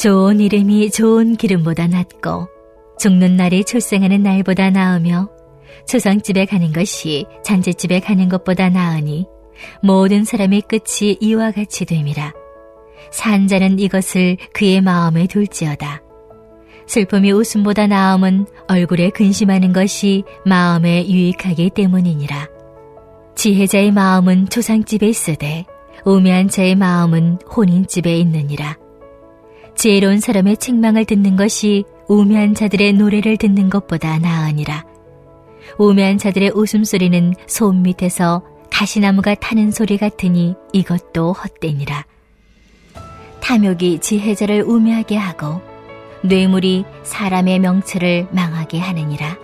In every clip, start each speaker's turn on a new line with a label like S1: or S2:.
S1: 좋은 이름이 좋은 기름보다 낫고 죽는 날이 출생하는 날보다 나으며 초상집에 가는 것이 잔재집에 가는 것보다 나으니 모든 사람의 끝이 이와 같이 됨이라. 산자는 이것을 그의 마음에 둘지어다. 슬픔이 웃음보다 나음은 얼굴에 근심하는 것이 마음에 유익하기 때문이니라. 지혜자의 마음은 초상집에 있으되 우매한 자의 마음은 혼인집에 있느니라. 지혜로운 사람의 책망을 듣는 것이 우매한 자들의 노래를 듣는 것보다 나으니라. 우매한 자들의 웃음소리는 솜 밑에서 가시나무가 타는 소리 같으니 이것도 헛되니라. 탐욕이 지혜자를 우매하게 하고 뇌물이 사람의 명체를 망하게 하느니라.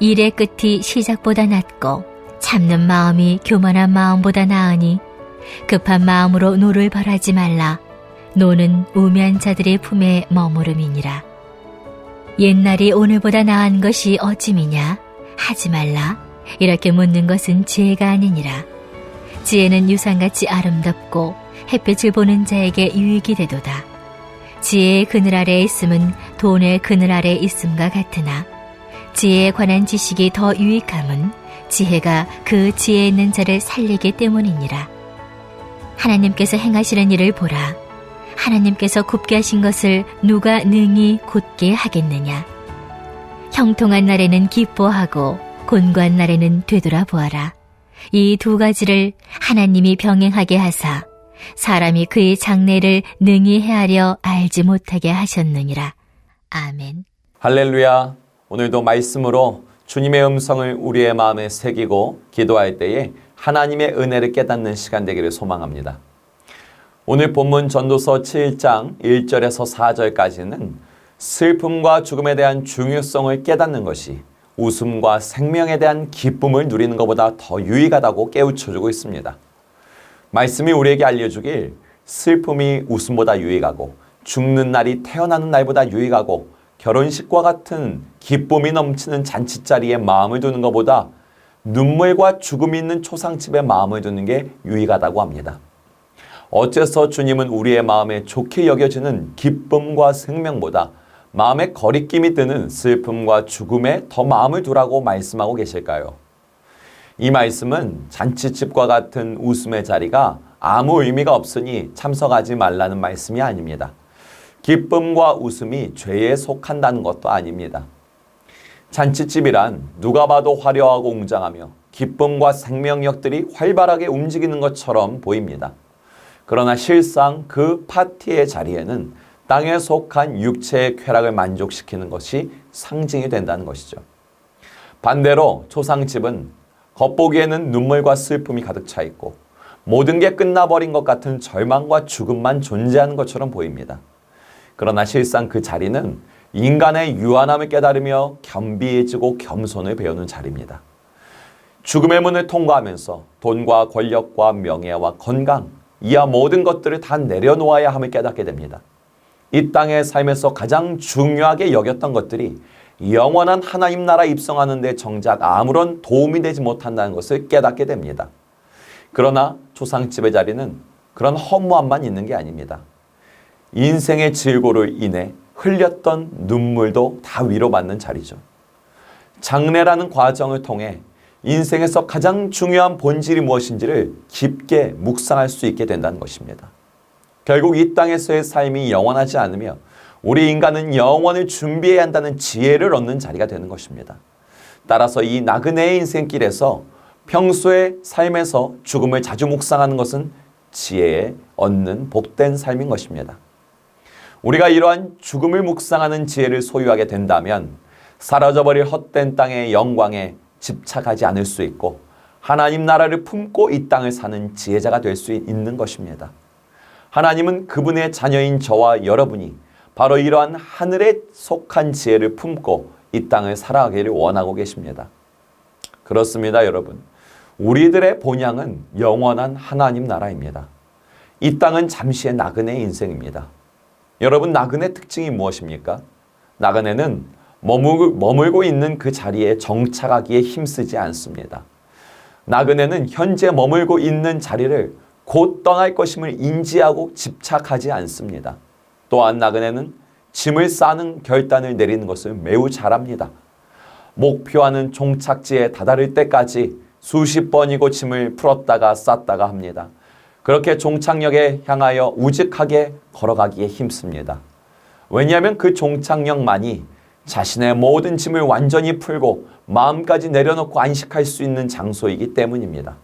S1: 일의 끝이 시작보다 낫고 참는 마음이 교만한 마음보다 나으니 급한 마음으로 노를 바라지 말라. 노는 우매한 자들의 품에 머무름이니라. 옛날이 오늘보다 나은 것이 어찌미냐? 하지 말라. 이렇게 묻는 것은 지혜가 아니니라. 지혜는 유산같이 아름답고 햇빛을 보는 자에게 유익이 되도다. 지혜의 그늘 아래에 있음은 돈의 그늘 아래에 있음과 같으나 지혜에 관한 지식이 더 유익함은 지혜가 그 지혜에 있는 자를 살리기 때문이니라. 하나님께서 행하시는 일을 보라. 하나님께서 굽게 하신 것을 누가 능히 곧게 하겠느냐. 형통한 날에는 기뻐하고 곤고한 날에는 되돌아보아라. 이 두 가지를 하나님이 병행하게 하사 사람이 그의 장래를 능히 헤아려 알지 못하게 하셨느니라. 아멘.
S2: 할렐루야. 오늘도 말씀으로 주님의 음성을 우리의 마음에 새기고 기도할 때에 하나님의 은혜를 깨닫는 시간 되기를 소망합니다. 오늘 본문 전도서 7장 1절에서 4절까지는 슬픔과 죽음에 대한 중요성을 깨닫는 것이 웃음과 생명에 대한 기쁨을 누리는 것보다 더 유익하다고 깨우쳐주고 있습니다. 말씀이 우리에게 알려주길 슬픔이 웃음보다 유익하고 죽는 날이 태어나는 날보다 유익하고 결혼식과 같은 기쁨이 넘치는 잔치자리에 마음을 두는 것보다 눈물과 죽음이 있는 초상집에 마음을 두는 게 유익하다고 합니다. 어째서 주님은 우리의 마음에 좋게 여겨지는 기쁨과 생명보다 마음에 거리낌이 드는 슬픔과 죽음에 더 마음을 두라고 말씀하고 계실까요? 이 말씀은 잔치집과 같은 웃음의 자리가 아무 의미가 없으니 참석하지 말라는 말씀이 아닙니다. 기쁨과 웃음이 죄에 속한다는 것도 아닙니다. 잔치집이란 누가 봐도 화려하고 웅장하며 기쁨과 생명력들이 활발하게 움직이는 것처럼 보입니다. 그러나 실상 그 파티의 자리에는 땅에 속한 육체의 쾌락을 만족시키는 것이 상징이 된다는 것이죠. 반대로 초상집은 겉보기에는 눈물과 슬픔이 가득 차 있고 모든 게 끝나버린 것 같은 절망과 죽음만 존재하는 것처럼 보입니다. 그러나 실상 그 자리는 인간의 유한함을 깨달으며 겸비해지고 겸손을 배우는 자리입니다. 죽음의 문을 통과하면서 돈과 권력과 명예와 건강, 이하 모든 것들을 다 내려놓아야 함을 깨닫게 됩니다. 이 땅의 삶에서 가장 중요하게 여겼던 것들이 영원한 하나님 나라 입성하는 데 정작 아무런 도움이 되지 못한다는 것을 깨닫게 됩니다. 그러나 초상집의 자리는 그런 허무함만 있는 게 아닙니다. 인생의 질고를 인해 흘렸던 눈물도 다 위로받는 자리죠. 장례라는 과정을 통해 인생에서 가장 중요한 본질이 무엇인지를 깊게 묵상할 수 있게 된다는 것입니다. 결국 이 땅에서의 삶이 영원하지 않으며 우리 인간은 영원을 준비해야 한다는 지혜를 얻는 자리가 되는 것입니다. 따라서 이 나그네의 인생길에서 평소의 삶에서 죽음을 자주 묵상하는 것은 지혜에 얻는 복된 삶인 것입니다. 우리가 이러한 죽음을 묵상하는 지혜를 소유하게 된다면 사라져버릴 헛된 땅의 영광에 집착하지 않을 수 있고 하나님 나라를 품고 이 땅을 사는 지혜자가 될 수 있는 것입니다. 하나님은 그분의 자녀인 저와 여러분이 바로 이러한 하늘에 속한 지혜를 품고 이 땅을 살아가기를 원하고 계십니다. 그렇습니다, 여러분. 우리들의 본향은 영원한 하나님 나라입니다. 이 땅은 잠시의 나그네 인생입니다. 여러분, 나그네 특징이 무엇입니까? 나그네는 머물고, 있는 그 자리에 정착하기에 힘쓰지 않습니다. 나그네는 현재 머물고 있는 자리를 곧 떠날 것임을 인지하고 집착하지 않습니다. 또한 나그네는 짐을 싸는 결단을 내리는 것을 매우 잘합니다. 목표하는 종착지에 다다를 때까지 수십 번이고 짐을 풀었다가 쌌다가 합니다. 그렇게 종착역에 향하여 우직하게 걸어가기에 힘씁니다. 왜냐하면 그 종착역만이 자신의 모든 짐을 완전히 풀고 마음까지 내려놓고 안식할 수 있는 장소이기 때문입니다.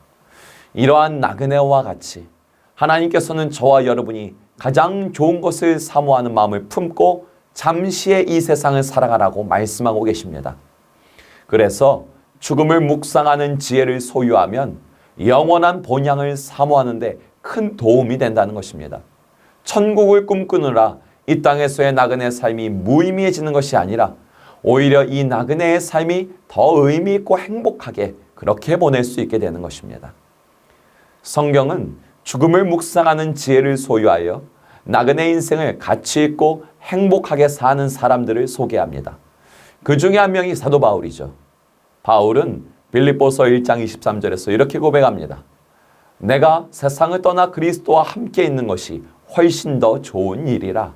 S2: 이러한 나그네와 같이 하나님께서는 저와 여러분이 가장 좋은 것을 사모하는 마음을 품고 잠시의 이 세상을 살아가라고 말씀하고 계십니다. 그래서 죽음을 묵상하는 지혜를 소유하면 영원한 본향을 사모하는데 큰 도움이 된다는 것입니다. 천국을 꿈꾸느라 이 땅에서의 나그네 삶이 무의미해지는 것이 아니라 오히려 이 나그네의 삶이 더 의미 있고 행복하게 그렇게 보낼 수 있게 되는 것입니다. 성경은 죽음을 묵상하는 지혜를 소유하여 나그네 인생을 가치 있고 행복하게 사는 사람들을 소개합니다. 그 중에 한 명이 사도 바울이죠. 바울은 빌립보서 1장 23절에서 이렇게 고백합니다. 내가 세상을 떠나 그리스도와 함께 있는 것이 훨씬 더 좋은 일이라.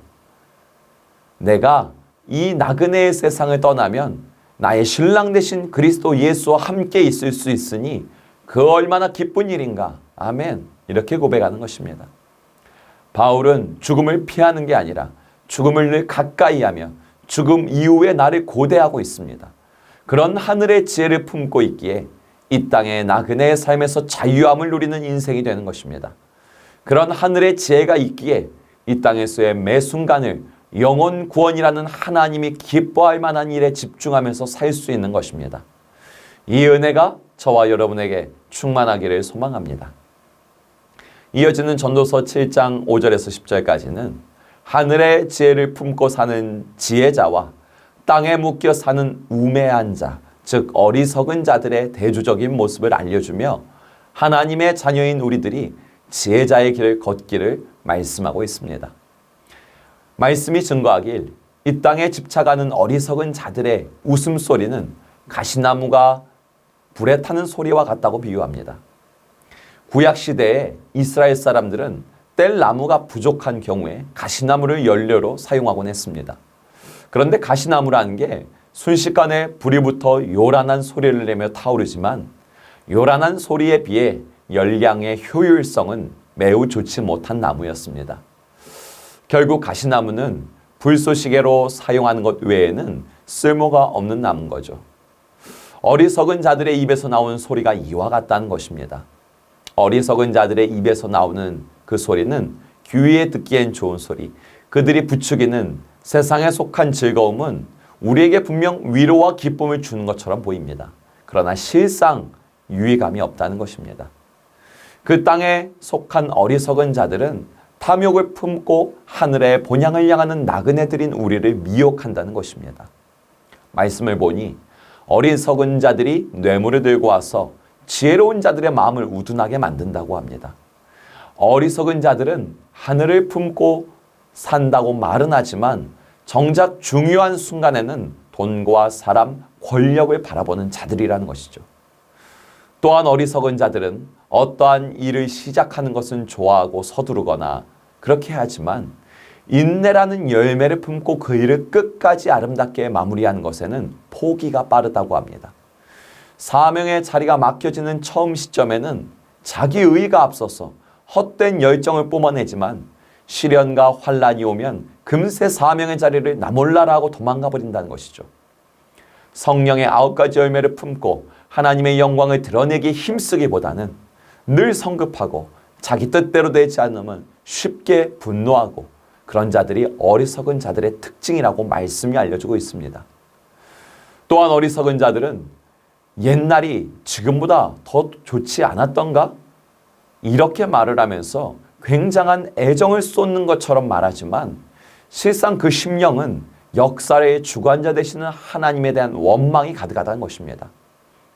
S2: 내가 이 나그네의 세상을 떠나면 나의 신랑 되신 그리스도 예수와 함께 있을 수 있으니 그 얼마나 기쁜 일인가. 아멘. 이렇게 고백하는 것입니다. 바울은 죽음을 피하는 게 아니라 죽음을 늘 가까이 하며 죽음 이후에 나를 고대하고 있습니다. 그런 하늘의 지혜를 품고 있기에 이 땅의 나그네의 삶에서 자유함을 누리는 인생이 되는 것입니다. 그런 하늘의 지혜가 있기에 이 땅에서의 매 순간을 영혼 구원이라는 하나님이 기뻐할 만한 일에 집중하면서 살 수 있는 것입니다. 이 은혜가 저와 여러분에게 충만하기를 소망합니다. 이어지는 전도서 7장 5절에서 10절까지는 하늘의 지혜를 품고 사는 지혜자와 땅에 묶여 사는 우매한 자, 즉 어리석은 자들의 대조적인 모습을 알려주며 하나님의 자녀인 우리들이 지혜자의 길을 걷기를 말씀하고 있습니다. 말씀이 증거하길 이 땅에 집착하는 어리석은 자들의 웃음소리는 가시나무가 불에 타는 소리와 같다고 비유합니다. 구약 시대에 이스라엘 사람들은 뗄 나무가 부족한 경우에 가시나무를 연료로 사용하곤 했습니다. 그런데 가시나무라는 게 순식간에 불이 붙어 요란한 소리를 내며 타오르지만 요란한 소리에 비해 열량의 효율성은 매우 좋지 못한 나무였습니다. 결국 가시나무는 불쏘시개로 사용하는 것 외에는 쓸모가 없는 나무인 거죠. 어리석은 자들의 입에서 나오는 소리가 이와 같다는 것입니다. 어리석은 자들의 입에서 나오는 그 소리는 귀에 듣기엔 좋은 소리. 그들이 부추기는 세상에 속한 즐거움은 우리에게 분명 위로와 기쁨을 주는 것처럼 보입니다. 그러나 실상 유의감이 없다는 것입니다. 그 땅에 속한 어리석은 자들은 탐욕을 품고 하늘의 본향을 향하는 나그네들인 우리를 미혹한다는 것입니다. 말씀을 보니 어리석은 자들이 뇌물을 들고 와서 지혜로운 자들의 마음을 우둔하게 만든다고 합니다. 어리석은 자들은 하늘을 품고 산다고 말은 하지만 정작 중요한 순간에는 돈과 사람, 권력을 바라보는 자들이라는 것이죠. 또한 어리석은 자들은 어떠한 일을 시작하는 것은 좋아하고 서두르거나 그렇게 하지만 인내라는 열매를 품고 그 일을 끝까지 아름답게 마무리하는 것에는 포기가 빠르다고 합니다. 사명의 자리가 맡겨지는 처음 시점에는 자기 의가 앞서서 헛된 열정을 뿜어내지만 시련과 환란이 오면 금세 사명의 자리를 나몰라라 하고 도망가 버린다는 것이죠. 성령의 아홉 가지 열매를 품고 하나님의 영광을 드러내기 힘쓰기보다는 늘 성급하고 자기 뜻대로 되지 않으면 쉽게 분노하고 그런 자들이 어리석은 자들의 특징이라고 말씀이 알려주고 있습니다. 또한 어리석은 자들은 옛날이 지금보다 더 좋지 않았던가? 이렇게 말을 하면서 굉장한 애정을 쏟는 것처럼 말하지만 실상 그 심령은 역사의 주관자 되시는 하나님에 대한 원망이 가득하다는 것입니다.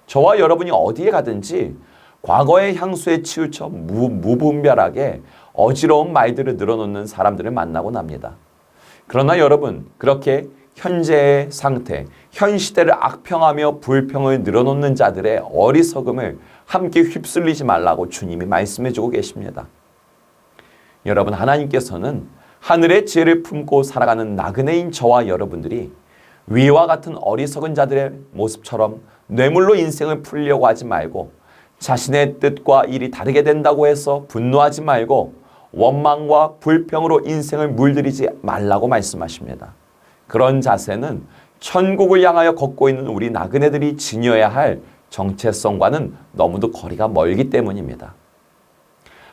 S2: 저와 여러분이 어디에 가든지 과거의 향수에 치우쳐 무, 무분별하게 어지러운 말들을 늘어놓는 사람들을 만나고 납니다. 그러나 여러분, 그렇게 현재의 상태, 현 시대를 악평하며 불평을 늘어놓는 자들의 어리석음을 함께 휩쓸리지 말라고 주님이 말씀해 주고 계십니다. 여러분, 하나님께서는 하늘의 지혜를 품고 살아가는 나그네인 저와 여러분들이 위와 같은 어리석은 자들의 모습처럼 뇌물로 인생을 풀려고 하지 말고 자신의 뜻과 일이 다르게 된다고 해서 분노하지 말고 원망과 불평으로 인생을 물들이지 말라고 말씀하십니다. 그런 자세는 천국을 향하여 걷고 있는 우리 나그네들이 지녀야 할 정체성과는 너무도 거리가 멀기 때문입니다.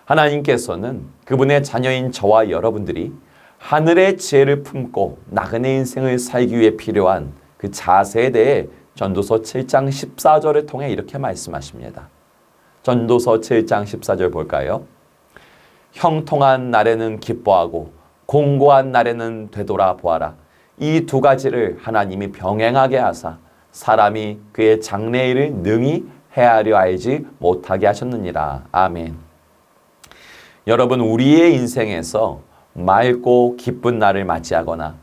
S2: 하나님께서는 그분의 자녀인 저와 여러분들이 하늘의 지혜를 품고 나그네 인생을 살기 위해 필요한 그 자세에 대해 전도서 7장 14절을 통해 이렇게 말씀하십니다. 전도서 7장 14절 볼까요? 형통한 날에는 기뻐하고 공고한 날에는 되돌아 보아라. 이 두 가지를 하나님이 병행하게 하사 사람이 그의 장래일을 능히 헤아려 알지 못하게 하셨느니라. 아멘. 여러분, 우리의 인생에서 맑고 기쁜 날을 맞이하거나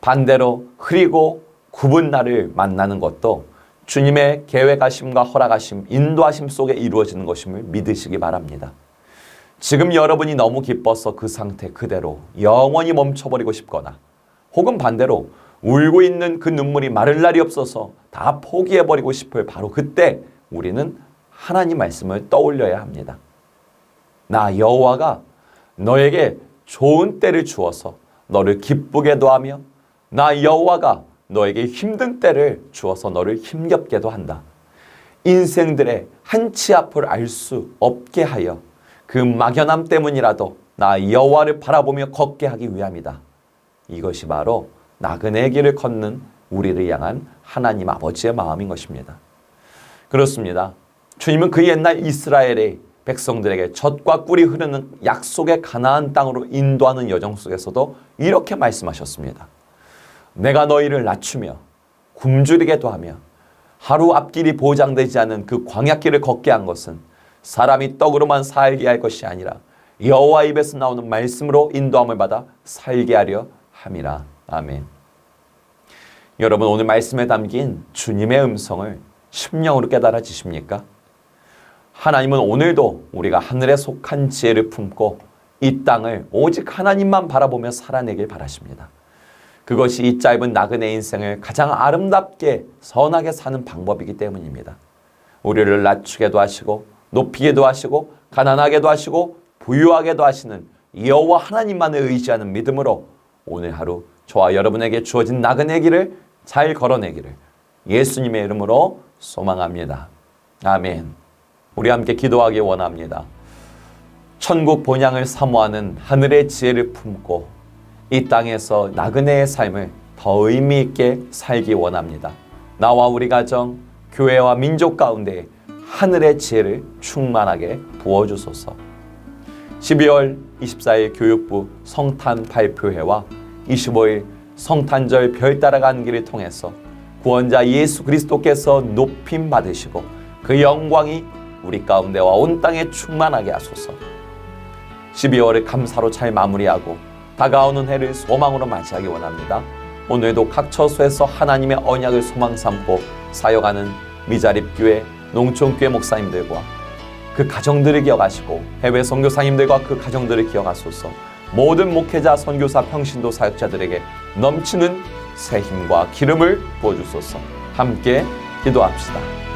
S2: 반대로 흐리고 굽은 날을 만나는 것도 주님의 계획하심과 허락하심, 인도하심 속에 이루어지는 것임을 믿으시기 바랍니다. 지금 여러분이 너무 기뻐서 그 상태 그대로 영원히 멈춰버리고 싶거나 혹은 반대로 울고 있는 그 눈물이 마를 날이 없어서 다 포기해버리고 싶을 바로 그때 우리는 하나님 말씀을 떠올려야 합니다. 나 여호와가 너에게 좋은 때를 주어서 너를 기쁘게도 하며 나 여호와가 너에게 힘든 때를 주어서 너를 힘겹게도 한다. 인생들의 한 치 앞을 알 수 없게 하여 그 막연함 때문이라도 나 여호와를 바라보며 걷게 하기 위함이다. 이것이 바로 나그네 길을 걷는 우리를 향한 하나님 아버지의 마음인 것입니다. 그렇습니다. 주님은 그 옛날 이스라엘의 백성들에게 젖과 꿀이 흐르는 약속의 가나안 땅으로 인도하는 여정 속에서도 이렇게 말씀하셨습니다. 내가 너희를 낮추며 굶주리게도 하며 하루 앞길이 보장되지 않은 그 광야길을 걷게 한 것은 사람이 떡으로만 살게 할 것이 아니라 여호와 입에서 나오는 말씀으로 인도함을 받아 살게 하려 함이라. 아멘. 여러분 오늘 말씀에 담긴 주님의 음성을 심령으로 깨달아 지십니까? 하나님은 오늘도 우리가 하늘에 속한 지혜를 품고 이 땅을 오직 하나님만 바라보며 살아내길 바라십니다. 그것이 이 짧은 나그네 인생을 가장 아름답게 선하게 사는 방법이기 때문입니다. 우리를 낮추게도 하시고 높이게도 하시고 가난하게도 하시고 부유하게도 하시는 여호와 하나님만을 의지하는 믿음으로 오늘 하루 저와 여러분에게 주어진 나그네 길을 잘 걸어내기를 예수님의 이름으로 소망합니다. 아멘. 우리 함께 기도하기 원합니다. 천국 본향을 사모하는 하늘의 지혜를 품고 이 땅에서 나그네의 삶을 더 의미 있게 살기 원합니다. 나와 우리 가정, 교회와 민족 가운데 하늘의 지혜를 충만하게 부어주소서. 12월 24일 교육부 성탄 발표회와 25일 성탄절 별 따라가는 길을 통해서 구원자 예수 그리스도께서 높임 받으시고 그 영광이 우리 가운데와 온 땅에 충만하게 하소서. 12월을 감사로 잘 마무리하고 다가오는 해를 소망으로 맞이하기 원합니다. 오늘도 각 처소에서 하나님의 언약을 소망 삼고 사역하는 미자립교회 농촌교회 목사님들과 그 가정들을 기억하시고 해외 선교사님들과 그 가정들을 기억하소서. 모든 목회자, 선교사, 평신도 사역자들에게 넘치는 새 힘과 기름을 부어주소서. 함께 기도합시다.